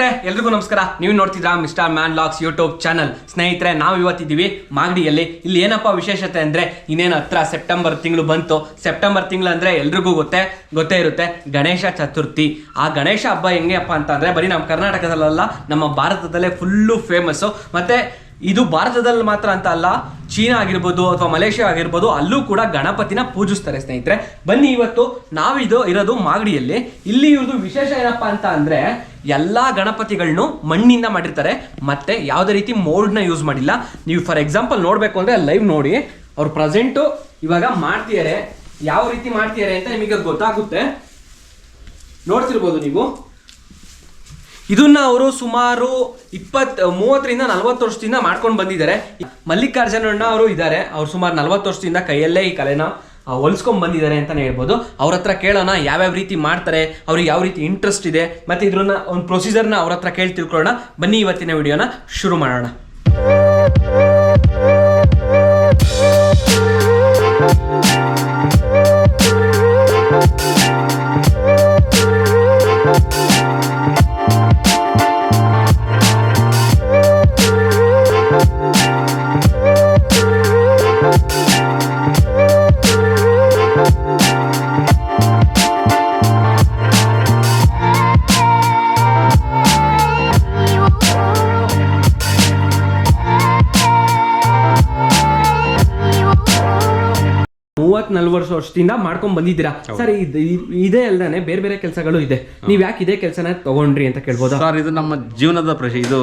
ಸ್ನೇಹಿತರೆ, ಎಲ್ರಿಗೂ ನಮಸ್ಕಾರ. ನೀವು ನೋಡ್ತಿದ್ರಾ mister man locks YouTube channel. ಸ್ನೇಹಿತರೆ, ನಾವು ಇವತ್ತಿದ್ದೀವಿ ಮಾಗಡಿಯಲ್ಲಿ. ಇಲ್ಲಿ ಏನಪ್ಪ ವಿಶೇಷತೆ ಅಂದ್ರೆ, ಇನ್ನೇನು ಹತ್ರ ಸೆಪ್ಟೆಂಬರ್ ತಿಂಗಳು ಬಂತು. ಸೆಪ್ಟೆಂಬರ್ ತಿಂಗಳು ಅಂದ್ರೆ ಎಲ್ರಿಗೂ ಗೊತ್ತೇ ಗೊತ್ತೇ ಇರುತ್ತೆ. ಗಣೇಶ ಚತುರ್ಥಿ. ಆ ಗಣೇಶ ಹಬ್ಬ ಹೆಂಗೆಪ್ಪ ಅಂತ ಅಂದ್ರೆ, ಬರೀ ನಮ್ಮ ಕರ್ನಾಟಕದಲ್ಲ ನಮ್ಮ ಭಾರತದಲ್ಲೇ ಫುಲ್ಲು ಫೇಮಸ್ಸು ಮತ್ತೆ ಇದು ಭಾರತದಲ್ಲಿ ಮಾತ್ರ ಅಂತ ಅಲ್ಲ, ಚೀನಾ ಆಗಿರ್ಬೋದು ಅಥವಾ ಮಲೇಷ್ಯಾ ಆಗಿರ್ಬೋದು, ಅಲ್ಲೂ ಕೂಡ ಗಣಪತಿನ ಪೂಜಿಸ್ತಾರೆ ಸ್ನೇಹಿತರೆ. ಬನ್ನಿ ಇವತ್ತು ನಾವಿದು ಇರೋದು ಮಾಗಡಿಯಲ್ಲಿ. ಇಲ್ಲಿ ಇವ್ರದ್ದು ವಿಶೇಷ ಏನಪ್ಪ ಅಂತ ಅಂದರೆ, ಎಲ್ಲಾ ಗಣಪತಿಗಳನ್ನು ಮಣ್ಣಿಂದ ಮಾಡಿರ್ತಾರೆ. ಮತ್ತೆ ಯಾವುದೇ ರೀತಿ ಮೋಲ್ಡ್ನ ಯೂಸ್ ಮಾಡಿಲ್ಲ. ನೀವು ಫಾರ್ ಎಕ್ಸಾಂಪಲ್ ನೋಡಬೇಕು ಅಂದ್ರೆ ಲೈವ್ ನೋಡಿ. ಅವ್ರು ಪ್ರೆಸೆಂಟು ಇವಾಗ ಮಾಡ್ತಿದ್ದಾರೆ ಯಾವ ರೀತಿ ಮಾಡ್ತಿದ್ದಾರೆ ಅಂತ ನಿಮಗೆ ಗೊತ್ತಾಗುತ್ತೆ. ನೋಡ್ತಿರ್ಬೋದು ನೀವು. ಇದನ್ನ ಅವರು ಸುಮಾರು ಇಪ್ಪತ್ ಮೂವತ್ತರಿಂದ ನಲವತ್ತು ವರ್ಷದಿಂದ ಮಾಡ್ಕೊಂಡು ಬಂದಿದ್ದಾರೆ. ಮಲ್ಲಿಕಾರ್ಜುನಣ್ಣ ಅವರು ಇದ್ದಾರೆ. ಅವ್ರು ಸುಮಾರು ನಲವತ್ತು ವರ್ಷದಿಂದ ಕೈಯಲ್ಲೇ ಈ ಕಲೆನ ಹೊಲಿಸ್ಕೊಂಡ್ ಬಂದಿದ್ದಾರೆ ಅಂತಾನೆ ಹೇಳ್ಬೋದು. ಅವ್ರ ಹತ್ರ ಕೇಳೋಣ, ಯಾವ್ಯಾವ ರೀತಿ ಮಾಡ್ತಾರೆ, ಅವ್ರಿಗೆ ಯಾವ ರೀತಿ ಇಂಟ್ರೆಸ್ಟ್ ಇದೆ, ಮತ್ತೆ ಇದ್ರನ್ನ ಒಂದು ಪ್ರೊಸೀಜರ್ನ ಅವ್ರ ಹತ್ರ ಕೇಳಿ ತಿಳ್ಕೊಳ್ಳೋಣ. ಬನ್ನಿ ಇವತ್ತಿನ ವಿಡಿಯೋನ ಶುರು ಮಾಡೋಣ. ನಲ್ವತ್ತು ವರ್ಷದಿಂದ ಮಾಡ್ಕೊಂಡ್ ಬಂದಿದ್ದೀರಾ? ಸರ್ ಇದು ಅಲ್ದಾನೆ ಬೇರೆ ಬೇರೆ ಕೆಲಸಗಳು ಇದೆ. ನೀವ್ ಯಾಕೆ ಇದೇ ಕೆಲಸನ ತಗೊಂಡ್ರಿ ಅಂತ ಕೇಳ್ಬೋದು? ಸರ್ ಇದು ನಮ್ಮ ಜೀವನದ ಪ್ರಶ್ನೆ ಇದು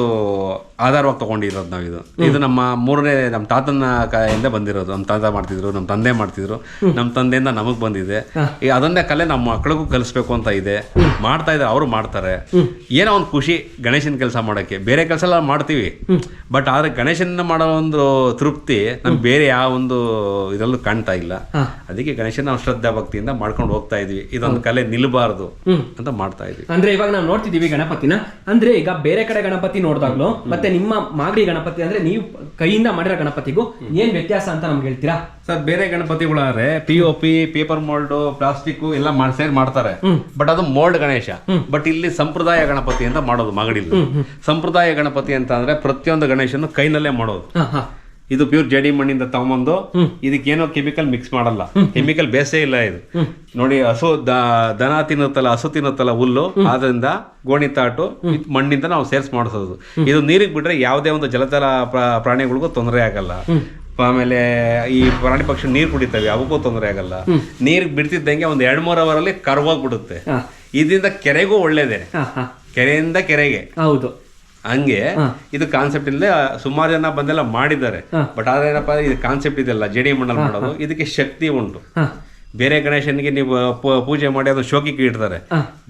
ಆಧಾರವಾಗಿ ತಗೊಂಡಿರೋದು ನಾವು ಇದು. ಇದು ನಮ್ಮ ಮೂರನೇ ನಮ್ಮ ತಾತನ ಕಾಯಿಂದ ಬಂದಿರೋದು. ನಮ್ಮ ತಾತ ಮಾಡ್ತಿದ್ರು ನಮ್ಮ ತಂದೆ ಮಾಡ್ತಿದ್ರು. ನಮ್ಮ ತಂದೆಯಿಂದ ನಮಗ್ ಬಂದಿದೆ. ಈಗ ಅದನ್ನೇ ಕಲೆ ನಮ್ಮ ಮಕ್ಕಳಿಗೂ ಕಲಿಸ್ಬೇಕು ಅಂತ ಇದೆ. ಮಾಡ್ತಾ ಇದ್ರೆ ಅವರು ಮಾಡ್ತಾರೆ. ಏನೋ ಒಂದು ಖುಷಿ ಗಣೇಶನ ಕೆಲಸ ಮಾಡೋಕ್ಕೆ. ಬೇರೆ ಕೆಲಸ ಎಲ್ಲ ಮಾಡ್ತೀವಿ ಬಟ್ ಆದ್ರೆ ಗಣೇಶನ ಮಾಡೋ ಒಂದು ತೃಪ್ತಿ ನಮ್ಗೆ ಬೇರೆ ಯಾವ ಒಂದು ಇದರಲ್ಲೂ ಕಾಣ್ತಾ ಇಲ್ಲ. ಅದಕ್ಕೆ ಗಣೇಶನ ನಾವು ಶ್ರದ್ಧಾ ಭಕ್ತಿಯಿಂದ ಮಾಡ್ಕೊಂಡು ಹೋಗ್ತಾ ಇದೀವಿ. ಇದೊಂದು ಕಲೆ ನಿಲ್ಬಾರ್ದು ಅಂತ ಮಾಡ್ತಾ ಇದೀವಿ. ಅಂದ್ರೆ ಇವಾಗ ನಾವು ನೋಡ್ತಿದೀವಿ ಗಣಪತಿನ. ಅಂದ್ರೆ ಈಗ ಬೇರೆ ಕಡೆ ಗಣಪತಿ ನೋಡಿದಾಗ್ಲೂ ಮತ್ತೆ ನಿಮ್ಮ ಮಾಗಡಿ ಗಣಪತಿ ಅಂದ್ರೆ ನೀವು ಕೈಯಿಂದ ಮಾಡಿರೋ ಗಣಪತಿಗೂ ಏನ್ ವ್ಯತ್ಯಾಸ ಅಂತ ನಮ್ಗೆ ಹೇಳ್ತೀರಾ? ಸರ್ ಬೇರೆ ಗಣಪತಿಗಳಾದ್ರೆ P O P paper mould plastic ಎಲ್ಲ ಸೇರ್ ಮಾಡ್ತಾರೆ. ಬಟ್ ಅದು ಮೋಲ್ಡ್ ಗಣೇಶ. ಬಟ್ ಇಲ್ಲಿ ಸಂಪ್ರದಾಯ ಗಣಪತಿ ಅಂತ ಮಾಡೋದು ಮಾಗಡಿಲಿ ಸಂಪ್ರದಾಯ ಗಣಪತಿ ಅಂತ ಅಂದ್ರೆ ಪ್ರತಿಯೊಂದು ಗಣೇಶನು ಕೈನಲ್ಲೇ ಮಾಡೋದು. ಇದು ಪ್ಯೂರ್ ಜೇಡಿ ಮಣ್ಣಿಂದ ತಗೊಂಬಂದು ಇದಕ್ಕೇನೋ ಕೆಮಿಕಲ್ ಮಿಕ್ಸ್ ಮಾಡಲ್ಲ. ಕೆಮಿಕಲ್ ಬೇಸೇ ಇಲ್ಲ ಇದು. ನೋಡಿ ಹಸು ದನ ತಿನ್ನುತ್ತಲ್ಲ ಹಸು ತಿನ್ನುತ್ತಲ್ಲ ಹುಲ್ಲು ಆದ್ರಿಂದ ಗೋಣಿ ತಾಟು ಮಣ್ಣಿಂದ ನಾವು ಸೇರ್ಸ್ ಮಾಡಿಸೋದು. ಇದು ನೀರಿಗೆ ಬಿಟ್ರೆ ಯಾವುದೇ ಒಂದು ಜಲಚರ ಪ್ರಾ- ಪ್ರಾಣಿಗಳಿಗೂ ತೊಂದರೆ ಆಗಲ್ಲ. ಆಮೇಲೆ ಈ ಪ್ರಾಣಿ ಪಕ್ಷಿ ನೀರು ಕುಡಿತವೆ ಅವಕ್ಕೂ ತೊಂದರೆ ಆಗಲ್ಲ. ನೀರಿಗೆ ಬಿಡ್ತಿದ್ದಂಗೆ ಒಂದು ಎರಡ್ ಮೂರು ಅವರಲ್ಲಿ ಕರ್ವಾಗಿ ಬಿಡುತ್ತೆ. ಇದರಿಂದ ಕೆರೆಗೂ ಒಳ್ಳೇದೇ. ಕೆರೆಯಿಂದ ಕೆರೆಗೆ. ಹೌದು. ಹಂಗೆ ಇದು ಕಾನ್ಸೆಪ್ಟ್ ಇಲ್ಲದೆ ಸುಮಾರು ಜನ ಬಂದೆಲ್ಲ ಮಾಡಿದ್ದಾರೆ. ಬಟ್ ಆದ್ರೆ ಏನಪ್ಪಾ ಇದು ಕಾನ್ಸೆಪ್ಟ್ ಇದೆಲ್ಲ ಜಡಿ ಮಣ್ಣಲ್ಲಿ ಮಾಡೋದು ಇದಕ್ಕೆ ಶಕ್ತಿ ಉಂಟು. ಬೇರೆ ಗಣೇಶನಿಗೆ ನೀವು ಪೂಜೆ ಮಾಡಿ ಅದನ್ನ ಶೋಕಿಗೆ ಇಡ್ತಾರೆ.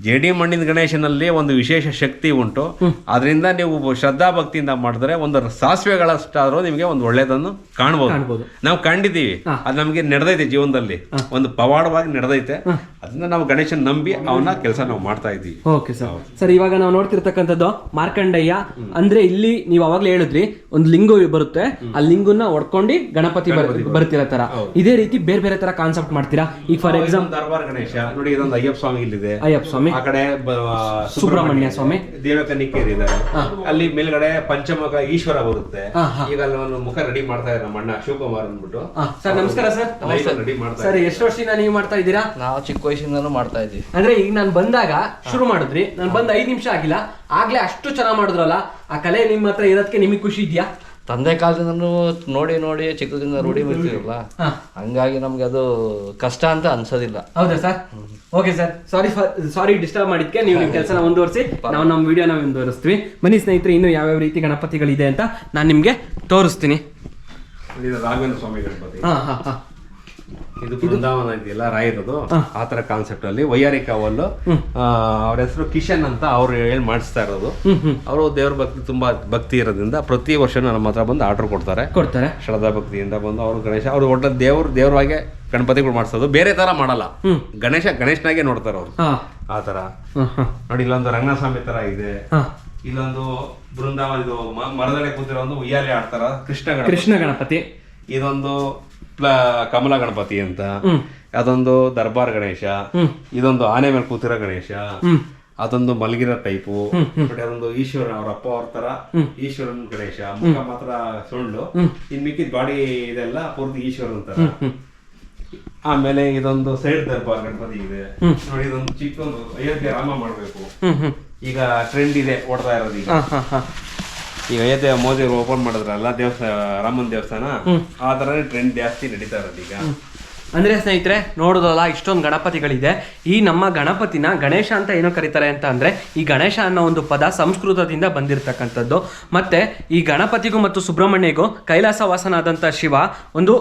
ಜಡಿ ಮಣ್ಣಿನ ಗಣೇಶನಲ್ಲಿ ಒಂದು ವಿಶೇಷ ಶಕ್ತಿ ಉಂಟು. ಅದರಿಂದ ನೀವು ಶ್ರದ್ಧಾ ಭಕ್ತಿಯಿಂದ ಮಾಡಿದ್ರೆ ಒಂದು ಸಾಸಿವೆಗಳಷ್ಟಾದ್ರೂ ನಿಮಗೆ ಒಂದು ಒಳ್ಳೇದನ್ನು ಕಾಣ್ಬೋದು. ನಾವು ಕಂಡಿದ್ದೀವಿ. ಅದು ನಮಗೆ ನಡೆದೈತೆ ಜೀವನದಲ್ಲಿ. ಒಂದು ಪವಾಡವಾಗಿ ನಡೆದೈತೆ. ಅದನ್ನ ನಾವು ಗಣೇಶನ ನಂಬಿ ಅವನ ಕೆಲಸ ನಾವು ಮಾಡ್ತಾ ಇದ್ದೀವಿ. Okay sir. ಸರ್ ಇವಾಗ ನಾವು ನೋಡ್ತಿರ್ತಕ್ಕಂಥದ್ದು ಮಾರ್ಕಂಡಯ್ಯ. ಅಂದ್ರೆ ಇಲ್ಲಿ ನೀವು ಅವಾಗ್ಲೇ ಹೇಳಿದ್ರಿ ಒಂದು ಲಿಂಗು ಬರುತ್ತೆ. ಆ ಲಿಂಗುನ ಒಡ್ಕೊಂಡು ಗಣಪತಿ ಬರ್ತಿರ ಬರ್ತಿರೋ ತರ ಇದೇ ರೀತಿ ಬೇರೆ ಬೇರೆ ತರ ಕಾನ್ಸೆಪ್ಟ್ ಮಾಡ್ತೀರಾ? ಈಗ ಫಾರ್ ಎಕ್ಸಾಂಪಲ್ ದರ್ಬಾರ್ ಗಣೇಶ. ನೋಡಿ ಇದೊಂದು ಅಯ್ಯಪ್ಪ ಸ್ವಾಮಿ ಇಲ್ಲಿದೆ. ಅಯ್ಯಪ್ಪ ಸ್ವಾಮಿ. ಆ ಕಡೆ ಸುಬ್ರಹ್ಮಣ್ಯ ಸ್ವಾಮಿ. ದೇವಕನಿಕೇರಿ ಇದ್ದಾರೆ. ಅಲ್ಲಿ ಮೇಲ್ಗಡೆ ಪಂಚಮುಖ ಈಶ್ವರ ಬರುತ್ತೆ. ಈಗ ಅಲ್ಲಿ ಒಂದು ಮುಖ ರೆಡಿ ಮಾಡ್ತಾ ಇದ್ದಾರೆ ನಮ್ಮ ಅಣ್ಣ ಶಿವಕುಮಾರ್ ಅಂದ್ಬಿಟ್ಟು. ಸರ್ ನಮಸ್ಕಾರ ಸರ್. ರೆಡಿ ಮಾಡ್ತಾ ಸರ್ ಎಷ್ಟು ವರ್ಷದಿಂದ ನೀವು ಮಾಡ್ತಾ ಇದ್ದೀರಾ? ನಾವು ಚಿಕ್ಕ ವಯಸ್ಸಿಂದಾನು ಮಾಡ್ತಾ ಇದ್ವಿ ಅಂದ್ರೆ ಈಗ ನಾನು ಬಂದಾಗ ಶುರು ಮಾಡಿದ್ರಿ. ನಾನು ಬಂದ್ ಐದ್ ನಿಮಿಷ ಆಗಿಲ್ಲ. ಆಗ್ಲೇ ಅಷ್ಟು ಚೆನ್ನಾಗಿ ಮಾಡಿದ್ರಲ್ಲ. ಆ ಕಲೆ ನಿಮ್ಮ ಹತ್ರ ಇರೋದಕ್ಕೆ ನಿಮಗೆ ಖುಷಿ ಇದೆಯಾ? ತಂದೆ ಕಾಲದಿಂದನೂ ನೋಡಿ ನೋಡಿ ಚಿಕ್ಕದಿಂದ ರೂಢಿ ಬರ್ತಿರಲ್ಲ ಹಾ. ಹಂಗಾಗಿ ನಮ್ಗೆ ಅದು ಕಷ್ಟ ಅಂತ ಅನ್ಸೋದಿಲ್ಲ. ಹೌದಾ sir? Okay sir. Sorry sorry disturb ಮಾಡಿದ್ಕೆ ನೀವು ನಿಮ್ಮ ಕೆಲಸನ ಮುಂದುವರಿಸಿ. ನಾವು ನಮ್ಮ ವಿಡಿಯೋನ ಮುಂದುವರಿಸ್ತೀವಿ. ಮನಿ ಸ್ನೇಹಿತರೆ ಇನ್ನು ಯಾವ್ಯಾವ ರೀತಿ ಗಣಪತಿಗಳಿದೆ ಅಂತ ನಾನು ನಿಮಗೆ ತೋರಿಸ್ತೀನಿ. ಇದು ರಾಘವೇಂದ್ರ ಸ್ವಾಮಿ ಗಣಪತಿ ಹಾ ಹಾ ಹಾ. ಇದು ಬೃಂದಾವನ ಇದೆಯಲ್ಲ ರಾಯಿರೋದು ಆ ತರ ಕಾನ್ಸೆಪ್ಟ್ ಅಲ್ಲಿ ವೈಯಾರಿ ಕಾವಲ್ಲು ಅವ್ರ ಹೆಸರು ಕಿಶನ್ ಅಂತ ಅವ್ರು ಹೇಳಿ ಮಾಡಿಸ್ತಾ ಇರೋದು. ಅವರು ದೇವ್ರ ಭಕ್ತಿ ತುಂಬಾ ಭಕ್ತಿ ಇರೋದ್ರಿಂದ ಪ್ರತಿ ವರ್ಷ ನಮ್ಮ ಹತ್ರ ಬಂದು ಆರ್ಡರ್ ಕೊಡ್ತಾರೆ. ಕೊಡ್ತಾರೆ. ಶ್ರದ್ಧಾ ಭಕ್ತಿಯಿಂದ ಬಂದು ಅವರು ಗಣೇಶ ಅವ್ರು ಒಟ್ಟ ದೇವ್ರು ಹಾಗೆ ಗಣಪತಿಗಳು ಮಾಡಿಸೋದು. ಬೇರೆ ತರ ಮಾಡಲ್ಲ. ಗಣೇಶ ಗಣೇಶನಾಗೆ ನೋಡ್ತಾರೆ ಅವರು. ಆ ತರ ನೋಡಿ ಇಲ್ಲೊಂದು ರಂಗನಾಸ್ವಾಮಿ ತರ ಇದೆ. ಇಲ್ಲೊಂದು ಬೃಂದಾವನ ಇದು ಮರದಡೆ ಕೂತಿರೋ ಒಂದು ಉಯ್ಯಾಲೆ ಆಡ್ತಾರ. ಕೃಷ್ಣ ಕೃಷ್ಣ ಗಣಪತಿ. ಇದೊಂದು ಕಮಲ ಗಣಪತಿ ಅಂತ. ಅದೊಂದು ದರ್ಬಾರ್ ಗಣೇಶ. ಇದೊಂದು ಆನೆ ಮೇಲೆ ಕೂತಿರೋ ಗಣೇಶ ಅದೊಂದು ಮಲಗಿರೋ ಟೈಪು ಅದೊಂದು ಈಶ್ವರ ಅವ್ರ ಅಪ್ಪ ಅವ್ರ ತರ ಈಶ್ವರನ್ ಗಣೇಶ ಮುಖ ಮಾತ್ರ ಸುಳ್ಳು. ಇನ್ ಮಿಕ್ಕಿದ ಬಾಡಿ ಇದೆಲ್ಲ ಪೂರ್ತಿ ಈಶ್ವರನ್ ತರ ಆಮೇಲೆ ಇದೊಂದು ಸೈಡ್ ದರ್ಬಾರ್ ಗಣಪತಿ ಇದೆ. ನೋಡಿ ಇದೊಂದು ಚಿಕ್ಕೊಂದು ಅಯೋಧ್ಯೆ ರಾಮ ಮಾಡ್ಬೇಕು. ಈಗ ಟ್ರೆಂಡ್ ಇದೆ ಓಡ್ತಾ ಇರೋದು ಈಗ. ಈಗ ಅಯೋಧ್ಯೆ ಮೋದಿ ಓಪನ್ ಮಾಡಿದ್ರಲ್ಲ ದೇವಸ್ಥಾನ ರಾಮನ್ ದೇವಸ್ಥಾನ ಆ ತರನೇ ಟ್ರೆಂಡ್ ಜಾಸ್ತಿ ನಡೀತಾ ಇರೋದು ಈಗ. ಅಂದ್ರೆ ಸ್ನೇಹಿತರೆ, ನೋಡೋದಲ್ಲ, ಇಷ್ಟೊಂದು ಗಣಪತಿಗಳಿದೆ. ಈ ನಮ್ಮ ಗಣಪತಿನ ಗಣೇಶ ಅಂತ ಏನೋ ಕರೀತಾರೆ ಅಂತ ಅಂದರೆ, ಈ ಗಣೇಶ ಅನ್ನೋ ಒಂದು ಪದ ಸಂಸ್ಕೃತದಿಂದ ಬಂದಿರತಕ್ಕಂಥದ್ದು. ಮತ್ತೆ ಈ ಗಣಪತಿಗೂ ಮತ್ತು ಸುಬ್ರಹ್ಮಣ್ಯಗೂ ಕೈಲಾಸವಾಸನಾದಂಥ ಶಿವ ಒಂದು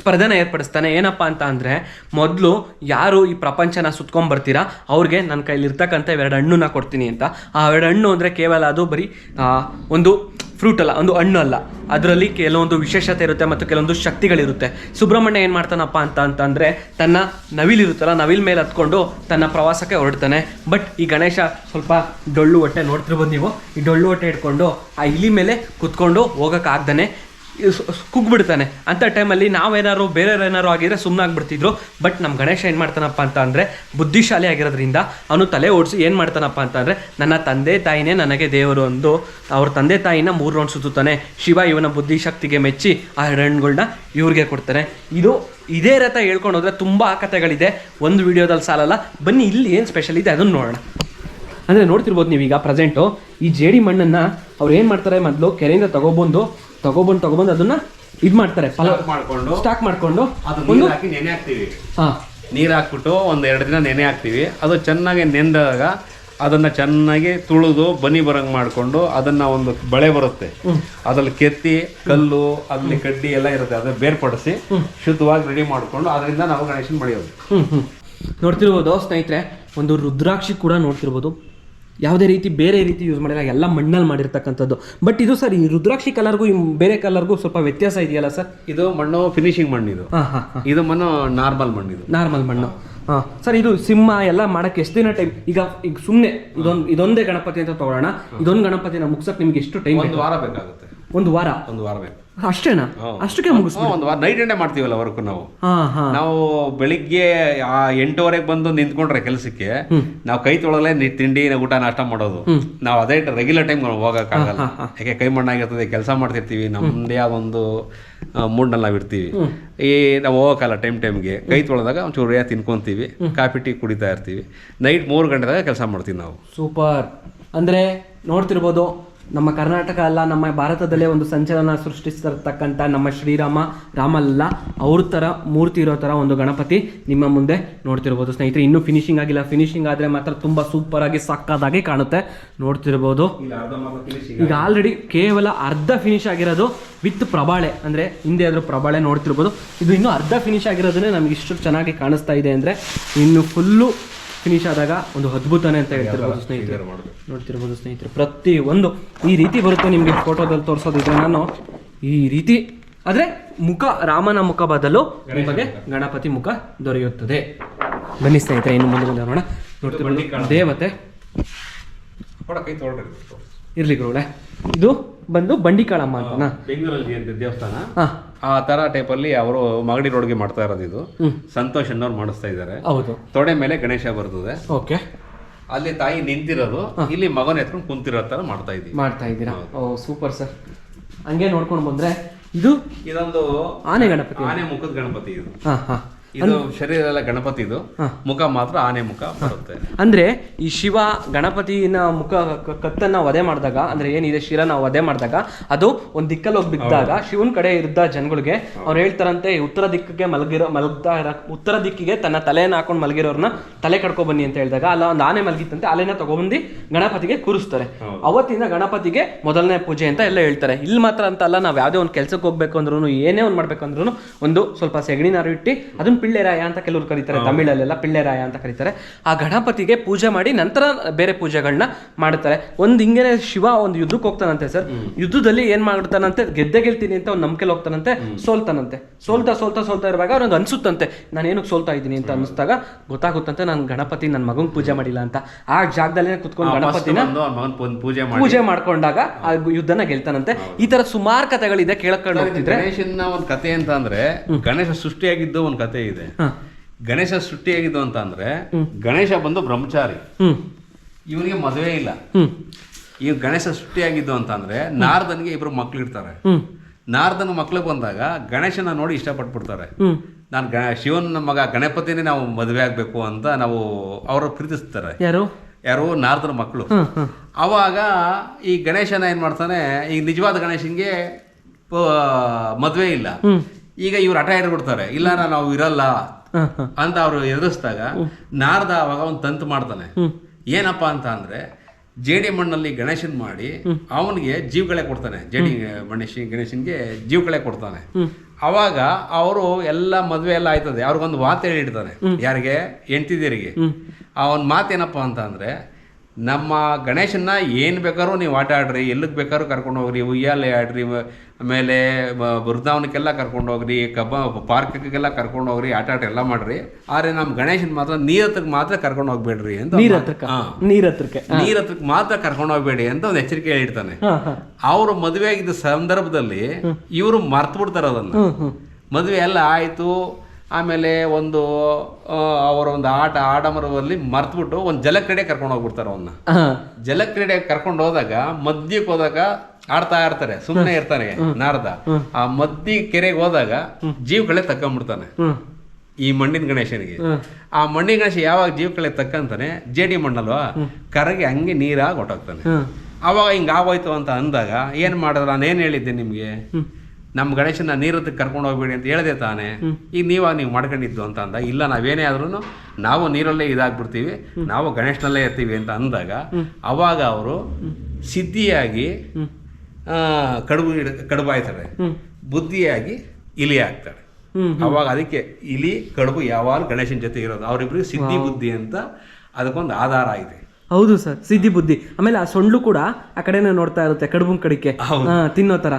ಸ್ಪರ್ಧೆನ ಏರ್ಪಡಿಸ್ತಾನೆ. ಏನಪ್ಪ ಅಂತ ಅಂದರೆ, ಮೊದಲು ಯಾರು ಈ ಪ್ರಪಂಚನ ಸುತ್ಕೊಂಡ್ ಬರ್ತೀರಾ ಅವ್ರಿಗೆ ನನ್ನ ಕೈಲಿರ್ತಕ್ಕಂಥ ಇವೆರಡು ಹಣ್ಣನ್ನ ಕೊಡ್ತೀನಿ ಅಂತ. ಆ ಎರಡು ಹಣ್ಣು ಅಂದ್ರೆ ಕೇವಲ ಅದು ಬರೀ ಒಂದು ಫ್ರೂಟ್ ಅಲ್ಲ, ಒಂದು ಹಣ್ಣು ಅಲ್ಲ. ಅದರಲ್ಲಿ ಕೆಲವೊಂದು ವಿಶೇಷತೆ ಇರುತ್ತೆ ಮತ್ತು ಕೆಲವೊಂದು ಶಕ್ತಿಗಳಿರುತ್ತೆ. ಸುಬ್ರಹ್ಮಣ್ಯ ಏನು ಮಾಡ್ತಾನಪ್ಪ ಅಂತ ಅಂತಂದರೆ ತನ್ನ ನವಿಲಿರುತ್ತಲ್ಲ ನವಿಲ್ ಮೇಲೆ ಹತ್ಕೊಂಡು ತನ್ನ ಪ್ರವಾಸಕ್ಕೆ ಹೊರಡ್ತಾನೆ. ಬಟ್ ಈ ಗಣೇಶ ಸ್ವಲ್ಪ ಡೊಳ್ಳು ಹೊಟ್ಟೆ ನೋಡ್ತಿರ್ಬೋದು ನೀವು. ಈ ಡೊಳ್ಳು ಹೊಟ್ಟೆ ಹಿಡ್ಕೊಂಡು ಆ ಇಲಿ ಮೇಲೆ ಕುತ್ಕೊಂಡು ಹೋಗೋಕ್ಕಾಗ್ದಾನೆ. ಕುಗ್ಬಿಡ್ತಾನೆ. ಅಂಥ ಟೈಮಲ್ಲಿ ನಾವೇನಾದ್ರು ಬೇರೆಯವ್ರು ಏನಾರು ಆಗಿದ್ರೆ ಸುಮ್ಮನಾಗ್ಬಿಡ್ತಿದ್ರು ಬಟ್ ನಮ್ಮ ಗಣೇಶ ಏನು ಮಾಡ್ತಾನಪ್ಪ ಅಂತ ಅಂದರೆ, ಬುದ್ಧಿಶಾಲಿ ಆಗಿರೋದ್ರಿಂದ ಅವನು ತಲೆ ಓಡಿಸಿ ಏನು ಮಾಡ್ತಾನಪ್ಪ ಅಂತ ಅಂದರೆ, ನನ್ನ ತಂದೆ ತಾಯಿನೇ ನನಗೆ ದೇವರು ಅಂದು ಅವ್ರ ತಂದೆ ತಾಯಿನ ಮೂರು ರೌಂಡ್ ಸುತ್ತಾನೆ ಶಿವ ಇವನ ಬುದ್ಧಿಶಕ್ತಿಗೆ ಮೆಚ್ಚಿ ಆ ರಣ್ಗಳನ್ನ ಇವ್ರಿಗೆ ಕೊಡ್ತಾನೆ. ಇದು ಇದೇ ರಥ ಹೇಳ್ಕೊಂಡು ಹೋದರೆ ತುಂಬ ಕಥೆಗಳಿದೆ ಒಂದು ವಿಡಿಯೋದಲ್ಲಿ ಸಾಲಲ್ಲ. ಬನ್ನಿ, ಇಲ್ಲಿ ಏನು ಸ್ಪೆಷಲ್ ಇದೆ ಅದನ್ನು ನೋಡೋಣ. ಅಂದರೆ ನೋಡ್ತಿರ್ಬೋದು ನೀವೀಗ ಪ್ರೆಸೆಂಟು ಈ ಜೇಡಿ ಮಣ್ಣನ್ನು ಅವ್ರು ಏನು ಮಾಡ್ತಾರೆ ಮೊದಲು ಕೆರೆಯಿಂದ ತಗೊಬಂದು ತಗೊಬಂದು ತಗೊಬಂದು ಅದನ್ನ ಇದು ಮಾಡ್ತಾರೆ ಪಲಾವ್ ಮಾಡ್ಕೊಂಡು ಸ್ಟಾಕ್ ಮಾಡ್ಕೊಂಡು ಅದು ಹಾಕಿ ನೆನೆ ಹಾಕ್ತಿವಿ. ಹಾ. ನೀರು ಹಾಕ್ಬಿಟ್ಟು ಒಂದು ಎರಡು ದಿನ ನೆನೆ ಹಾಕ್ತಿವಿ. ಅದು ಚೆನ್ನಾಗಿ ನೆಂದಾಗ ಅದನ್ನ ಚೆನ್ನಾಗಿ ತುಳಿದು ಬನಿ ಬರಂಗ್ ಮಾಡ್ಕೊಂಡು ಅದನ್ನ ಒಂದು ಬಳೆ ಬರುತ್ತೆ. ಅದ್ರಲ್ಲಿ ಕೆತ್ತಿ ಕಲ್ಲು ಅಲ್ಲಿ ಕಡ್ಡಿ ಎಲ್ಲ ಇರುತ್ತೆ. ಅದನ್ನ ಬೇರ್ಪಡಿಸಿ ಶುದ್ಧವಾಗಿ ರೆಡಿ ಮಾಡ್ಕೊಂಡು ಅದರಿಂದ ನಾವು ಗಣೇಶನ್ ಬೆಳೆಯೋದು. ನೋಡ್ತಿರ್ಬೋದು ಸ್ನೇಹಿತರೆ ಒಂದು ರುದ್ರಾಕ್ಷಿ ಕೂಡ ನೋಡ್ತಿರ್ಬೋದು. ಯಾವುದೇ ರೀತಿ ಬೇರೆ ರೀತಿ ಯೂಸ್ ಮಾಡಿಲ್ಲ ಎಲ್ಲ ಮಣ್ಣಲ್ಲಿ ಮಾಡಿರ್ತಕ್ಕಂಥದ್ದು. ಬಟ್ ಇದು ಸರ್ ಈ ರುದ್ರಾಕ್ಷಿ ಕಲರ್ಗೂ ಈ ಬೇರೆ ಕಲರ್ಗೂ ಸ್ವಲ್ಪ ವ್ಯತ್ಯಾಸ ಇದೆಯಲ್ಲ ಸರ್ ಇದು ಮಣ್ಣು ಫಿನಿಶಿಂಗ್ ಮಣ್ಣು ಇದು. ಹಾಂ ಹಾಂ ಹಾಂ. ಇದು ಮಣ್ಣು ನಾರ್ಮಲ್ ಮಣ್ಣು ಇದು. ನಾರ್ಮಲ್ ಮಣ್ಣು. ಹಾಂ. ಸರ್ ಇದು ಸಿಂಹ ಎಲ್ಲ ಮಾಡಕ್ಕೆ ಎಷ್ಟು ದಿನ ಟೈಮ್ ಈಗ ಈಗ ಸುಮ್ಮನೆ ಇದೊಂದು ಇದೊಂದೇ ಗಣಪತಿ ಅಂತ ತಗೊಳ್ಳೋಣ. ಇದೊಂದು ಗಣಪತಿನ ಮುಗ್ಸಕ್ಕೆ ನಿಮ್ಗೆ ಎಷ್ಟು ಟೈಮ್ ಒಂದು ವಾರ ಬೇಕಾಗುತ್ತೆ. ಒಂದು ವಾರ? ಒಂದು ವಾರ ಬೇಕು. ಅಷ್ಟೇನಾ? ಅಷ್ಟಕ್ಕೆ ಮುಗಿಸ್ ಹ್ಮ್, ಒಂದು ವಾರ. ನೈಟ್ ಎಂಡೇ ಮಾಡ್ತೀವಲ್ಲ ವರ್ಕ್ ನಾವು. ನಾವು ಬೆಳಿಗ್ಗೆ ಆ ಎಂಟುವರೆಗೆ ಬಂದು ನಿಂತ್ಕೊಂಡ್ರೆ ಕೆಲಸಕ್ಕೆ ನಾವು ಕೈ ತೊಳಲೆ ತಿಂಡಿ ಊಟ ನಾಷ್ಟ ಮಾಡೋದು. ನಾವು ಅದೇ ರೆಗ್ಯುಲರ್ ಟೈಮ್ ಹೋಗಕ್ಕಾಗಲ್ಲ. ಯಾಕೆ ಕೈ ಮಣ್ಣಾಗಿರ್ತದೆ ಕೆಲಸ ಮಾಡ್ತಿರ್ತೀವಿ. ನಮ್ಮದೇ ಆದೊಂದು ಮೂಡ್ನಲ್ಲಿ ನಾವು ಇರ್ತೀವಿ. ಈ ನಾವು ಹೋಗಕ್ಕಲ್ಲ ಟೈಮ್ ಟೈಮ್ಗೆ ಕೈ ತೊಳೆದಾಗ ಒಂಚೂರು ಏ ತಿನ್ಕೊಂತೀವಿ. ಕಾಫಿ ಟೀ ಕುಡಿತಾ ಇರ್ತೀವಿ. ನೈಟ್ ಮೂರು ಗಂಟೆದಾಗ ಕೆಲಸ ಮಾಡ್ತೀವಿ ನಾವು. ಸೂಪರ್. ಅಂದ್ರೆ ನೋಡ್ತಿರ್ಬೋದು ನಮ್ಮ ಕರ್ನಾಟಕ ಅಲ್ಲ ನಮ್ಮ ಭಾರತದಲ್ಲೇ ಒಂದು ಸಂಚಲನ ಸೃಷ್ಟಿಸಿರ್ತಕ್ಕಂಥ ನಮ್ಮ ಶ್ರೀರಾಮ ರಾಮಲ್ಲ ಅವ್ರ ಥರ ಮೂರ್ತಿ ಇರೋ ಥರ ಒಂದು ಗಣಪತಿ ನಿಮ್ಮ ಮುಂದೆ ನೋಡ್ತಿರ್ಬೋದು. ಸ್ನೇಹಿತರೆ ಇನ್ನೂ ಫಿನಿಶಿಂಗ್ ಆಗಿಲ್ಲ. ಫಿನಿಶಿಂಗ್ ಆದರೆ ಮಾತ್ರ ತುಂಬ ಸೂಪರಾಗಿ ಸಕ್ಕದಾಗಿ ಕಾಣುತ್ತೆ. ನೋಡ್ತಿರ್ಬೋದು. ಈಗ ಆಲ್ರೆಡಿ ಕೇವಲ ಅರ್ಧ ಫಿನಿಶ್ ಆಗಿರೋದು ವಿತ್ ಪ್ರಬಾಳೆ. ಅಂದರೆ ಹಿಂದೆ ಆದರೂ ಪ್ರಬಾಳೆ ನೋಡ್ತಿರ್ಬೋದು. ಇದು ಇನ್ನೂ ಅರ್ಧ ಫಿನಿಶ್ ಆಗಿರೋದನ್ನೇ ನಮಗೆ ಇಷ್ಟು ಚೆನ್ನಾಗಿ ಕಾಣಿಸ್ತಾ ಇದೆ ಅಂದರೆ ಇನ್ನು ಫುಲ್ಲು ಫಿನಿಶ್ ಆದಾಗ ಒಂದು ಅದ್ಭುತನೇ ಅಂತ ಹೇಳ್ತಿರ್ಬೋದು ಸ್ನೇಹಿತರು. ನೋಡ್ತಿರ್ಬೋದು ಸ್ನೇಹಿತರು ಪ್ರತಿ ಒಂದು ಈ ರೀತಿ ಬರುತ್ತೆ ನಿಮಗೆ ಫೋಟೋದಲ್ಲಿ ತೋರಿಸೋದಿದ್ರೆ ನಾನು ಈ ರೀತಿ. ಆದರೆ ಮುಖ ರಾಮನ ಮುಖ ಬದಲು ನಿಮಗೆ ಗಣಪತಿ ಮುಖ ದೊರೆಯುತ್ತದೆ. ಬನ್ನಿ ಸ್ನೇಹಿತರೆ ಇನ್ನು ಮುಂದೆ ನೋಡೋಣ. ನೋಡ್ತಿರ್ಬೋದು ದೇವತೆ. ಇರ್ಲಿ ಗುರುಗಳೇ ಇದು ಬಂದು ಬಂಡಿಕಾಳಮ್ಮ ಅಂತನಾ? ಬೆಂಗಳೂರಲ್ಲಿ ದೇವಸ್ಥಾನ. ಹಾಂ. ಆ ತರ ಟೈಪಲ್ಲಿ ಅವರು ಮಾಗಡಿ ರೋಡ್ಗೆ ಮಾಡ್ತಾ ಇರೋದು ಇದು. ಸಂತೋಷ್ ಅನ್ನೋರು ಮಾಡಿಸ್ತಾ ಇದ್ದಾರೆ. ಹೌದು. ತೊಡೆ ಮೇಲೆ ಗಣೇಶ ಬರ್ತದೆ. ಓಕೆ. ಅಲ್ಲಿ ತಾಯಿ ನಿಂತಿರೋದು. ಇಲ್ಲಿ ಮಗನ ಎತ್ಕೊಂಡು ಕುಂತಿರೋ ತರ ಮಾಡ್ತಾ ಇದೀವಿ ಮಾಡ್ತಾ ಇದ್ದೀರಾ? ಓ ಸೂಪರ್ ಸರ್ ಹಂಗೆ ನೋಡ್ಕೊಂಡು ಬಂದ್ರೆ ಇದು ಇದೊಂದು ಆನೆ ಗಣಪತಿ. ಆನೆ ಮುಖದ ಗಣಪತಿ ಇದು. ಹಾ ಹಾಂ. ಇದು ಶರೀರ ಎಲ್ಲ ಗಣಪತಿ ಇದು ಮುಖ ಮಾತ್ರ ಆನೆ ಮುಖ ಬರುತ್ತೆ. ಅಂದ್ರೆ ಈ ಶಿವ ಗಣಪತಿನ ಮುಖ ಕ- ಕತ್ತನ್ನ ವಧೆ ಮಾಡಿದಾಗ ಅಂದ್ರೆ ಏನಿದೆ ಶಿರನ ವಧೆ ಮಾಡಿದಾಗ ಅದು ಒಂದ್ ದಿಕ್ಕಲ್ಲಿ ಹೋಗಿ ಬಿದ್ದಾಗ ಶಿವನ್ ಕಡೆ ಇದ್ದ ಜನಗಳಿಗೆ ಅವ್ರು ಹೇಳ್ತಾರಂತೆ ಈ ಉತ್ತರ ದಿಕ್ಕಿಗೆ ಮಲಗಿರೋ ಮಲಗ್ತಾ ಇರ ಉತ್ತರ ದಿಕ್ಕಿಗೆ ತನ್ನ ತಲೆಯನ್ನು ಹಾಕೊಂಡು ಮಲಗಿರೋರ್ನ ತಲೆ ಕಡ್ಕೊ ಬನ್ನಿ ಅಂತ ಹೇಳಿದಾಗ ಅಲ್ಲ ಒಂದು ಆನೆ ಮಲಗಿತ್ತಂತೆ ಅಲೆನ ತಗೊಬಂದಿ ಗಣಪತಿಗೆ ಕೂರಿಸ್ತಾರೆ. ಅವತ್ತಿಂದ ಗಣಪತಿಗೆ ಮೊದಲನೇ ಪೂಜೆ ಅಂತ ಎಲ್ಲ ಹೇಳ್ತಾರೆ. ಇಲ್ಲಿ ಮಾತ್ರ ಅಂತ ಅಲ್ಲ ನಾವು ಯಾವುದೇ ಒಂದು ಕೆಲ್ಸಕ್ಕೆ ಹೋಗ್ಬೇಕು ಅಂದ್ರೂ ಏನೇ ಒಂದು ಮಾಡ್ಬೇಕಂದ್ರೂ ಒಂದು ಸ್ವಲ್ಪ ಸೆಗಣಿನಾರು ಇಟ್ಟು ಅದನ್ನ ಪಿಳ್ಳೆರಾಯ ಅಂತ ಕೆಲವರು ಕರೀತಾರೆ ತಮಿಳಲ್ಲೆಲ್ಲ ಪಿಳ್ಳೆರಾಯ ಅಂತ ಕರೀತಾರೆ. ಆ ಗಣಪತಿಗೆ ಪೂಜೆ ಮಾಡಿ ನಂತರ ಬೇರೆ ಪೂಜೆಗಳನ್ನ ಮಾಡ್ತಾರೆ ಒಂದು ಹಿಂಗೇನೆ ಶಿವ ಒಂದು ಯುದ್ಧಕ್ಕೆ ಹೋಗ್ತಾನಂತೆ ಸರ್. ಯುದ್ಧದಲ್ಲಿ ಏನ್ ಮಾಡ್ತಾನಂತೆ? ಗೆದ್ದೆ ಗೆಲ್ತೀನಿ ಅಂತ ಒಂದು ನಂಬಿಕೆಲಿ ಹೋಗ್ತಾನಂತೆ ಸೋಲ್ತಾನಂತೆ. ಸೋಲ್ತಾ ಸೋಲ್ತಾ ಸೋಲ್ತಾ ಇರುವಾಗ ಅವ್ರಿಗೆ ಅನ್ಸುತ್ತಂತೆ ನಾನು ಏನಕ್ಕೆ ಸೋಲ್ತಾ ಇದ್ದೀನಿ? ಅಂತ ಅನಿಸ್ದಾಗ ಗೊತ್ತಾಗುತ್ತಂತೆ ನಾನು ಗಣಪತಿ ನನ್ನ ಮಗನ್ ಪೂಜೆ ಮಾಡಿಲ್ಲ ಅಂತ. ಆ ಜಾಗದಲ್ಲೇ ಕುತ್ಕೊಂಡು ಗಣಪತಿನ ಪೂಜೆ ಪೂಜೆ ಮಾಡ್ಕೊಂಡಾಗ ಆ ಯುದ್ಧನ ಗೆಲ್ತಾನಂತೆ. ಈ ತರ ಸುಮಾರು ಕಥೆಗಳಿದೆ ಕೇಳಕೊಂಡು ಹೋಗ್ತಿದ್ರೆ. ಗಣೇಶನ ಒಂದು ಕತೆ ಅಂತ ಅಂದ್ರೆ ಗಣೇಶ ಸೃಷ್ಟಿಯಾಗಿದ್ದು ಒಂದು ಕತೆ ಇದೆ. ಹಾ. ಗಣೇಶ ಸೃಷ್ಟಿಯಾಗಿದ್ದು ಅಂತ ಅಂದ್ರೆ ಗಣೇಶ ಬಂದು ಬ್ರಹ್ಮಚಾರಿ. ಹ್ಮ್. ಇವನಿಗೆ ಮದುವೆ ಇಲ್ಲ. ಈ ಗಣೇಶ ಸೃಷ್ಟಿಯಾಗಿದ್ದು ಅಂತಂದ್ರೆ ನಾರದನಿಗೆ ಇಬ್ರು ಮಕ್ಳು ಇರ್ತಾರೆ. ನಾರದನ ಮಕ್ಳು ಬಂದಾಗ ಗಣೇಶನ ನೋಡಿ ಇಷ್ಟಪಟ್ಬಿಡ್ತಾರೆ. ನಾನು ಶಿವನ್ ಶಿವನ ಮಗ ಗಣಪತಿನೇ ನಾವು ಮದುವೆ ಆಗಬೇಕು ಅಂತ ನಾವು ಅವರು ಪ್ರೀತಿಸ್ತಾರೆ. ಯಾರು? ಯಾರು? ನಾರದನ ಮಕ್ಕಳು ಅವಾಗ ಈ ಗಣೇಶನ ಏನ್ ಮಾಡ್ತಾನೆ ಈ ನಿಜವಾದ ಗಣೇಶನ್ಗೆ ಮದುವೆ ಇಲ್ಲ. ಈಗ ಇವ್ರು ಹಠ ಹಿಡ್ಬಿಡ್ತಾರೆ ಇಲ್ಲ ನಾವು ಇರಲ್ಲ ಅಂತ ಅವರು ಎದುರಿಸಿದಾಗ ನಾರದ ಅವಾಗ ಒಂದು ತಂತು ಮಾಡ್ತಾನೆ. ಏನಪ್ಪಾ ಅಂತ ಅಂದ್ರೆ ಜೇಡಿ ಮಣ್ಣಲ್ಲಿ ಗಣೇಶನ್ ಮಾಡಿ ಅವನಿಗೆ ಜೀವಗಳೇ ಕೊಡ್ತಾನೆ. ಜೇಡಿ ಮಣ್ಣೇಶಿ ಗಣೇಶನ್ಗೆ ಜೀವಗಳೇ ಕೊಡ್ತಾನೆ. ಅವಾಗ ಅವರು ಎಲ್ಲ ಮದುವೆ ಎಲ್ಲ ಆಯ್ತದೆ ಅವ್ರಿಗೊಂದು ಮಾತು ಹೇಳಿಡ್ತಾನೆ. ಯಾರಿಗೆ? ಹೆಂಡ್ತಿದ್ದೀರಿಗೆ ಆ ಒಂದು ಮಾತೇನಪ್ಪ ಅಂತ ಅಂದ್ರೆ ನಮ್ಮ ಗಣೇಶನ್ನ ಏನು ಬೇಕಾದ್ರೂ ನೀವು ಆಟ ಆಡ್ರಿ ಎಲ್ಲಿಗೆ ಬೇಕಾದ್ರೂ ಕರ್ಕೊಂಡು ಹೋಗ್ರಿ ಉಯ್ಯಾಲೆ ಆಡ್ರಿ ಆಮೇಲೆ ಬೃಂದಾವನಕ್ಕೆಲ್ಲ ಕರ್ಕೊಂಡು ಹೋಗ್ರಿ ಕಬ್ಬ ಪಾರ್ಕ್ಗೆಲ್ಲ ಕರ್ಕೊಂಡು ಹೋಗ್ರಿ ಆಟ ಆಟ ಎಲ್ಲ ಮಾಡ್ರಿ. ಆದರೆ ನಮ್ಮ ಗಣೇಶನ್ ಮಾತ್ರ ನೀರ್ ಹತ್ರಕ್ಕೆ ಮಾತ್ರ ಕರ್ಕೊಂಡು ಹೋಗ್ಬೇಡ್ರಿ ಅಂತ ನೀರ್ ಹತ್ರಕ್ಕ? ಹಾ. ನೀರ್ ಹತ್ರಕ್ಕೆ? ನೀರ್ ಹತ್ರಕ್ಕೆ ಮಾತ್ರ ಕರ್ಕೊಂಡು ಹೋಗ್ಬೇಡಿ ಅಂತ ಒಂದು ಎಚ್ಚರಿಕೆ ಹೇಳಿರ್ತಾನೆ. ಅವರು ಮದುವೆ ಆಗಿದ್ದ ಸಂದರ್ಭದಲ್ಲಿ ಇವರು ಮರ್ತು ಬಿಡ್ತಾರೆ ಅದನ್ನ ಮದುವೆ ಎಲ್ಲ ಆಯಿತು ಆಮೇಲೆ ಒಂದು ಅವರ ಒಂದು ಆಟ ಆಡಮರದಲ್ಲಿ ಮರ್ತ್ಬಿಟ್ಟು ಒಂದು ಜಲಕ್ರೀಡೆ ಕರ್ಕೊಂಡು ಹೋಗ್ಬಿಡ್ತಾರೆ ಅವನ್ನ ಜಲಕ್ರೀಡೆ ಕರ್ಕೊಂಡು ಹೋದಾಗ ಮದ್ಯಕ್ಕೆ ಹೋದಾಗ ಆಡ್ತಾ ಇರ್ತಾರೆ ಸುಮ್ಮನೆ ಇರ್ತಾನೆ ನಾರದ. ಆ ಮದ್ದಿ ಕೆರೆಗೆ ಹೋದಾಗ ಜೀವಕಳೆ ತಕ್ಕೊಂಡ್ಬಿಡ್ತಾನೆ ಈ ಮಣ್ಣಿನ ಗಣೇಶನಿಗೆ. ಆ ಮಣ್ಣಿನ ಗಣೇಶ ಯಾವಾಗ ಜೀವಕಳೆ ತಕ್ಕಂತಾನೆ ಜೇಡಿ ಮಣ್ಣಲ್ವಾ? ಕರಗಿ ಹಂಗೆ ನೀರಾಗಿ ಹೊಟ್ಟೋಗ್ತಾನೆ ಅವಾಗ ಹಿಂಗೆ ಆಗೋಯ್ತು ಅಂತ ಅಂದಾಗ ಏನು ಮಾಡಿದ್ರೆ ನಾನು ಏನು ಹೇಳಿದ್ದೆ ನಿಮಗೆ? ನಮ್ಮ ಗಣೇಶನ ನೀರತ್ತೆ ಕರ್ಕೊಂಡು ಹೋಗ್ಬೇಡಿ ಅಂತ ಹೇಳಿದೆ ತಾನೆ. ಈಗ ನೀವಾಗ ನೀವು ಮಾಡ್ಕೊಂಡಿದ್ದು ಅಂತ ಅಂದ. ಇಲ್ಲ ನಾವೇನೇ ಆದ್ರೂ ನಾವು ನೀರಲ್ಲೇ ಇದಾಗ್ಬಿಡ್ತೀವಿ. ನಾವು ಗಣೇಶನಲ್ಲೇ ಇರ್ತೀವಿ ಅಂತ ಅಂದಾಗ ಅವಾಗ ಅವರು ಸಿದ್ಧಿಯಾಗಿ ಕಡುಬು ಕಡುಬು ಆಯ್ತಾರೆ ಬುದ್ಧಿಯಾಗಿ ಇಲಿ ಆಗ್ತಾರೆ ಅವಾಗ ಅದಕ್ಕೆ ಇಲಿ ಕಡುಬು ಯಾವಾಗ ಗಣೇಶನ ಜೊತೆ ಇರೋದು. ಅವರಿಬ್ರಿಗೆ ಸಿದ್ಧಿ ಬುದ್ಧಿ ಅಂತ ಅದಕ್ಕೊಂದು ಆಧಾರ ಇದೆ. ಹೌದು ಸರ್ ಸಿದ್ಧಿ ಬುದ್ಧಿ. ಆಮೇಲೆ ಆ ಸೊಂಡ್ಲು ಕೂಡ ಆ ಕಡೆನೇ ನೋಡ್ತಾ ಇರುತ್ತೆ ಕಡುಬುನ್ ಕಡಿಕೆ. ತಿನ್ನೋ ತರ.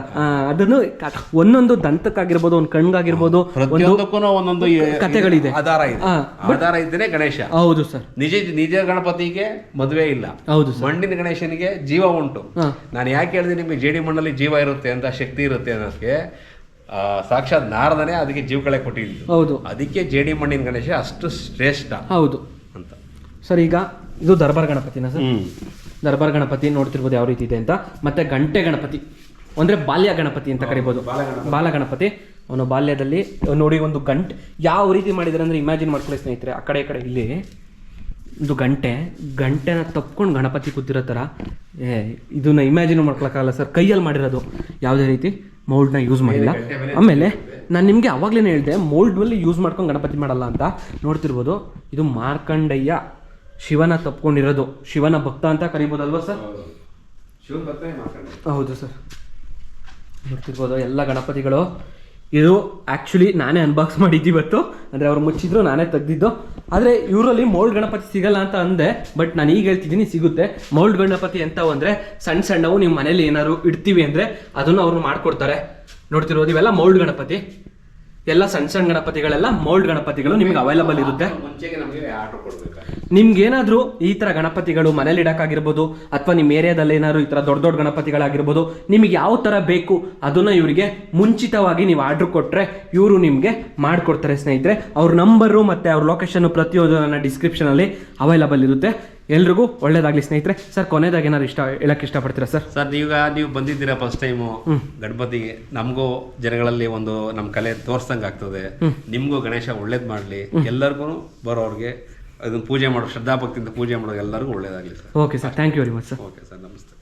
ಅದನ್ನು ಒಂದೊಂದು ದಂತಕ್ಕಾಗಿರ್ಬೋದು ಒಂದು ಕಣ್ಗಾಗಿರ್ಬೋದು ಒಂದೊಂದು ಕಥೆಗಳಿದೆ. ಆಧಾರ ಇದ್ದೇನೆ ಗಣೇಶ. ಹೌದು ಸರ್. ನಿಜ ನಿಜ ಗಣಪತಿಗೆ ಮದುವೆ ಇಲ್ಲ. ಹೌದು ಮಣ್ಣಿನ ಗಣೇಶನಿಗೆ ಜೀವ ಉಂಟು. ನಾನು ಯಾಕೆ ಹೇಳಿದೆ ನಿಮಗೆ ಜೇಡಿ ಮಣ್ಣಲ್ಲಿ ಜೀವ ಇರುತ್ತೆ ಅಂತ ಶಕ್ತಿ ಇರುತ್ತೆ ಅನ್ನೋದಕ್ಕೆ ಆ, ಸಾಕ್ಷಾತ್ ನಾರದನೇ ಅದಕ್ಕೆ ಜೀವಕಳೆ ಕೊಟ್ಟಿದ್ದು. ಹೌದು. ಅದಕ್ಕೆ ಜೇಡಿ ಮಣ್ಣಿನ ಗಣೇಶ ಅಷ್ಟು ಶ್ರೇಷ್ಠ ಹೌದು. ಅಂತ. ಸರ್ ಈಗ ಇದು ದರ್ಬಾರ್ ಗಣಪತಿನ ಸರ್? ದರ್ಬಾರ್ ಗಣಪತಿ ನೋಡ್ತಿರ್ಬೋದು ಯಾವ ರೀತಿ ಇದೆ ಅಂತ. ಮತ್ತೆ ಗಂಟೆ ಗಣಪತಿ ಅಂದ್ರೆ ಬಾಲ್ಯ ಗಣಪತಿ ಅಂತ ಕರಿಬೋದು. ಬಾಲ ಗಣಪತಿ. ಅವನು ಬಾಲ್ಯದಲ್ಲಿ ನೋಡಿ ಒಂದು ಗಂಟೆ ಯಾವ ರೀತಿ ಮಾಡಿದ್ದಾರೆ ಅಂದ್ರೆ ಇಮ್ಯಾಜಿನ್ ಮಾಡ್ಕೊಳ್ಳಿ ಸ್ನೇಹಿತರೆ ಆ ಕಡೆ ಈ ಕಡೆ ಇಲ್ಲಿ ಒಂದು ಗಂಟೆ ಗಂಟೆನ ತಪ್ಕೊಂಡು ಗಣಪತಿ ಕೂತಿರೋ ಥರ ಏ ಇದನ್ನ ಇಮ್ಯಾಜಿನ್ ಮಾಡ್ಕೊಳಕ್ಕಾಗಲ್ಲ ಸರ್ ಕೈಯಲ್ಲಿ ಮಾಡಿರೋದು. ಯಾವುದೇ ರೀತಿ ಮೌಲ್ಡ್ನ ಯೂಸ್ ಮಾಡಿಲ್ಲ. ಆಮೇಲೆ ನಾನು ನಿಮಗೆ ಅವಾಗಲೇ ಹೇಳಿದೆ ಮೌಲ್ಡ್ನಲ್ಲಿ ಯೂಸ್ ಮಾಡ್ಕೊಂಡು ಗಣಪತಿ ಮಾಡಲ್ಲ ಅಂತ. ನೋಡ್ತಿರ್ಬೋದು ಇದು ಮಾರ್ಕಂಡಯ್ಯ ಶಿವನ ತಪ್ಕೊಂಡಿರೋದು. ಶಿವನ ಭಕ್ತ ಅಂತ ಕರಿಬೋದಲ್ವಾ ಸರ್? ಹೌದು. ಸರ್. ನೋಡ್ತಿರ್ಬೋದು ಎಲ್ಲ ಗಣಪತಿಗಳು. ಇದು ಆ್ಯಕ್ಚುಲಿ ನಾನೇ ಅನ್ಬಾಕ್ಸ್ ಮಾಡಿದ್ದು ಇವತ್ತು. ಅಂದರೆ ಅವ್ರು ಮುಚ್ಚಿದ್ರು ನಾನೇ ತೆಗ್ದಿದ್ದು. ಆದರೆ ಇವರಲ್ಲಿ ಮೌಲ್ಡ್ ಗಣಪತಿ ಸಿಗಲ್ಲ ಅಂತ ಅಂದೆ ಬಟ್ ನಾನು ಈಗ ಹೇಳ್ತಿದ್ದೀನಿ ಸಿಗುತ್ತೆ. ಮೌಲ್ಡ್ ಗಣಪತಿ ಎಂಥವು ಅಂದರೆ ಸಣ್ಣ ಸಣ್ಣವು ನಿಮ್ಮ ಮನೇಲಿ ಏನಾದ್ರು ಇಡ್ತೀವಿ ಅಂದರೆ ಅದನ್ನು ಅವರು ಮಾಡ್ಕೊಡ್ತಾರೆ. ನೋಡ್ತಿರೋದು ಇವೆಲ್ಲ ಮೌಲ್ಡ್ ಗಣಪತಿ. ಎಲ್ಲ ಸಣ್ಣ ಸಣ್ಣ ಗಣಪತಿಗಳೆಲ್ಲ ಮೌಲ್ಡ್ ಗಣಪತಿಗಳು ನಿಮಗೆ ಅವೈಲಬಲ್ ಇರುತ್ತೆ. ನಿಮ್ಗೇನಾದ್ರೂ ಈ ತರ ಗಣಪತಿಗಳು ಮನೇಲಿ ಇಡಕ್ಕಾಗಿರ್ಬೋದು ಅಥವಾ ನಿಮ್ಮ ಏರಿಯಾದಲ್ಲಿ ಏನಾದ್ರು ಈ ತರ ದೊಡ್ಡ ದೊಡ್ಡ ಗಣಪತಿಗಳಾಗಿರ್ಬೋದು ನಿಮಗೆ ಯಾವ ತರ ಬೇಕು ಅದನ್ನ ಇವರಿಗೆ ಮುಂಚಿತವಾಗಿ ನೀವು ಆರ್ಡರ್ ಕೊಟ್ರೆ ಇವರು ನಿಮಗೆ ಮಾಡ್ಕೊಡ್ತಾರೆ ಸ್ನೇಹಿತರೆ. ಅವ್ರ ನಂಬರು ಮತ್ತೆ ಅವ್ರ ಲೊಕೇಶನ್ ಪ್ರತಿಯೊಂದು ನನ್ನ ಡಿಸ್ಕ್ರಿಪ್ಷನ್ ಅಲ್ಲಿ ಅವೈಲಬಲ್ ಇರುತ್ತೆ. ಎಲ್ರಿಗೂ ಒಳ್ಳೇದಾಗ್ಲಿ ಸ್ನೇಹಿತರೆ. ಸರ್ ಕೊನೆಯದಾಗ ಏನಾದ್ರು ಇಷ್ಟ ಹೇಳಕ್ ಇಷ್ಟಪಡ್ತೀರಾ ಸರ್? ಸರ್ ಈಗ ನೀವು ಬಂದಿದ್ದೀರಾ ಫಸ್ಟ್ ಟೈಮು ಗಣಪತಿಗೆ ನಮಗೂ ಜನಗಳಲ್ಲಿ ಒಂದು ನಮ್ಮ ಕಲೆ ತೋರ್ಸ್ದಂಗೆ ಆಗ್ತದೆ. ನಿಮಗೂ ಗಣೇಶ ಒಳ್ಳೇದು ಮಾಡಲಿ. ಎಲ್ಲರಿಗೂ ಬರೋರಿಗೆ ಅದನ್ನ ಪೂಜೆ ಮಾಡೋ ಶ್ರದ್ಧಾಭಕ್ತಿಯಿಂದ ಪೂಜೆ ಮಾಡೋ ಎಲ್ಲರಿಗೂ ಒಳ್ಳೆಯದಾಗಲಿ sir. Okay sir thank you very much sir okay sir ನಮಸ್ತೆ.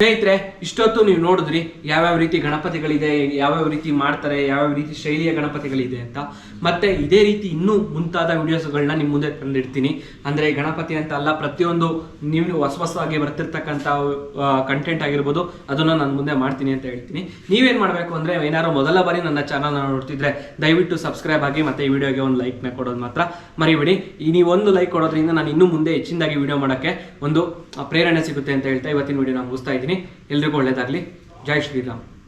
ಸ್ನೇಹಿತರೆ, ಇಷ್ಟೊತ್ತು ನೀವು ನೋಡಿದ್ರಿ ಯಾವ್ಯಾವ ರೀತಿ ಗಣಪತಿಗಳಿದೆ, ಯಾವ್ಯಾವ ರೀತಿ ಮಾಡ್ತಾರೆ, ಯಾವ್ಯಾವ ರೀತಿ ಶೈಲಿಯ ಗಣಪತಿಗಳಿದೆ ಅಂತ. ಮತ್ತೆ ಇದೇ ರೀತಿ ಇನ್ನೂ ಮುಂತಾದ ವಿಡಿಯೋಸ್ಗಳನ್ನ ನಿಮ್ಮ ಮುಂದೆ ತಂದಿಡ್ತೀನಿ. ಅಂದ್ರೆ ಗಣಪತಿ ಅಂತ ಅಲ್ಲ, ಪ್ರತಿಯೊಂದು ನೀವು ಹೊಸ ಹೊಸದಾಗಿ ಬರ್ತಿರ್ತಕ್ಕಂಥ ಕಂಟೆಂಟ್ ಆಗಿರ್ಬೋದು, ಅದನ್ನ ನಾನು ಮುಂದೆ ಮಾಡ್ತೀನಿ ಅಂತ ಹೇಳ್ತೀನಿ. ನೀವೇನ್ ಮಾಡಬೇಕು ಅಂದ್ರೆ, ಏನಾದ್ರು ಮೊದಲ ಬಾರಿ ನನ್ನ ಚಾನಲ್ ನೋಡ್ತಿದ್ರೆ, ದಯವಿಟ್ಟು ಸಬ್ಸ್ಕ್ರೈಬ್ ಆಗಿ ಮತ್ತೆ ಈ ವಿಡಿಯೋಗೆ ಒಂದು ಲೈಕ್ನ ಕೊಡೋದು ಮಾತ್ರ ಮರಿಬೇಡಿ. ಈ ನೀವು ಒಂದು ಲೈಕ್ ಕೊಡೋದ್ರಿಂದ ನಾನು ಇನ್ನೂ ಮುಂದೆ ಹೆಚ್ಚಿನದಾಗಿ ವಿಡಿಯೋ ಮಾಡೋಕ್ಕೆ ಒಂದು ಪ್ರೇರಣೆ ಸಿಗುತ್ತೆ ಅಂತ ಹೇಳ್ತಾ ಇವತ್ತಿನ ವಿಡಿಯೋ ನಾನು ಮುಗಿಸ್ತಾ ಇದ್ದೀನಿ. ಎಲ್ರಿಗೂ ಒಳ್ಳೇದಾಗಲಿ. ಜೈ ಶ್ರೀರಾಮ್.